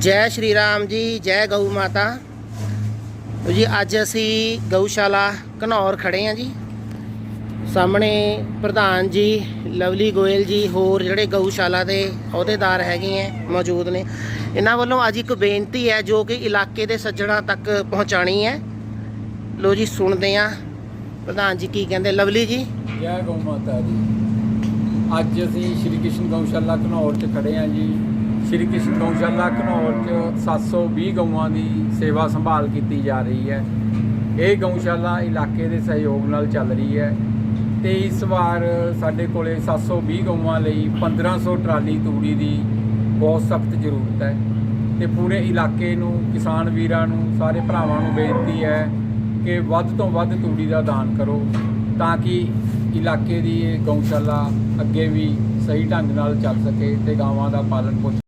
ਜੈ ਸ਼੍ਰੀ ਰਾਮ ਜੀ, ਜੈ ਗਊ ਮਾਤਾ। ਜੀ, ਅੱਜ ਅਸੀਂ ਗਊਸ਼ਾਲਾ ਘਨੌਰ ਖੜੇ ਆ ਜੀ। ਸਾਹਮਣੇ ਪ੍ਰਧਾਨ ਜੀ, ਲਵਲੀ ਗੋਇਲ ਜੀ, ਹੋਰ ਜਿਹੜੇ ਗਊਸ਼ਾਲਾ ਦੇ ਅਹੁਦੇਦਾਰ ਹੈਗੇ ਆ, ਮੌਜੂਦ ਨੇ। ਇਹਨਾਂ ਵੱਲੋਂ ਅੱਜ ਇੱਕ ਬੇਨਤੀ ਹੈ, ਜੋ ਕਿ ਇਲਾਕੇ ਦੇ ਸੱਜਣਾ ਤੱਕ ਪਹੁੰਚਾਣੀ ਹੈ। ਲੋ ਜੀ, ਸੁਣਦੇ ਆ ਪ੍ਰਧਾਨ ਜੀ ਕੀ ਕਹਿੰਦੇ? ਲਵਲੀ ਜੀ। ਜੈ ਗਊ ਮਾਤਾ ਜੀ। ਅੱਜ ਅਸੀਂ ਸ਼੍ਰੀ ਕ੍ਰਿਸ਼ਨ ਗਊਸ਼ਾਲਾ ਘਨੌਰ 'ਚ ਖੜੇ ਹਾਂ ਜੀ। ਸ਼੍ਰੀ ਕ੍ਰਿਸ਼ਨ ਗਊਸ਼ਾਲਾ ਘਨੌਰ 'ਚ 720 ਗਊਆਂ ਦੀ ਸੇਵਾ ਸੰਭਾਲ ਕੀਤੀ ਜਾ ਰਹੀ ਹੈ। ਇਹ ਗਊਸ਼ਾਲਾ ਇਲਾਕੇ ਦੇ ਸਹਿਯੋਗ ਨਾਲ ਚੱਲ ਰਹੀ ਹੈ ਤੇ ਇਸ ਵਾਰ ਸਾਡੇ ਕੋਲੇ 720 ਗਊਆਂ ਲਈ 1500 ਟਰਾਲੀ ਤੂੜੀ ਦੀ ਬਹੁਤ ਸਖਤ ਜ਼ਰੂਰਤ ਹੈ ਤੇ ਪੂਰੇ ਇਲਾਕੇ ਨੂੰ, ਕਿਸਾਨ ਵੀਰਾਂ ਨੂੰ, ਸਾਰੇ ਭਰਾਵਾਂ ਨੂੰ ਬੇਨਤੀ ਹੈ ਕਿ ਵੱਧ ਤੋਂ ਵੱਧ ਤੂੜੀ ਦਾ ਦਾਨ ਕਰੋ ਤਾਂ ਕਿ ਇਲਾਕੇ ਦੀ ਇਹ ਗਊਸ਼ਾਲਾ ਅੱਗੇ ਵੀ ਸਹੀ ਢੰਗ ਨਾਲ ਚੱਲ ਸਕੇ ਤੇ ਗਾਵਾਂ ਦਾ ਪਾਲਣ ਪੋਸ਼ਣ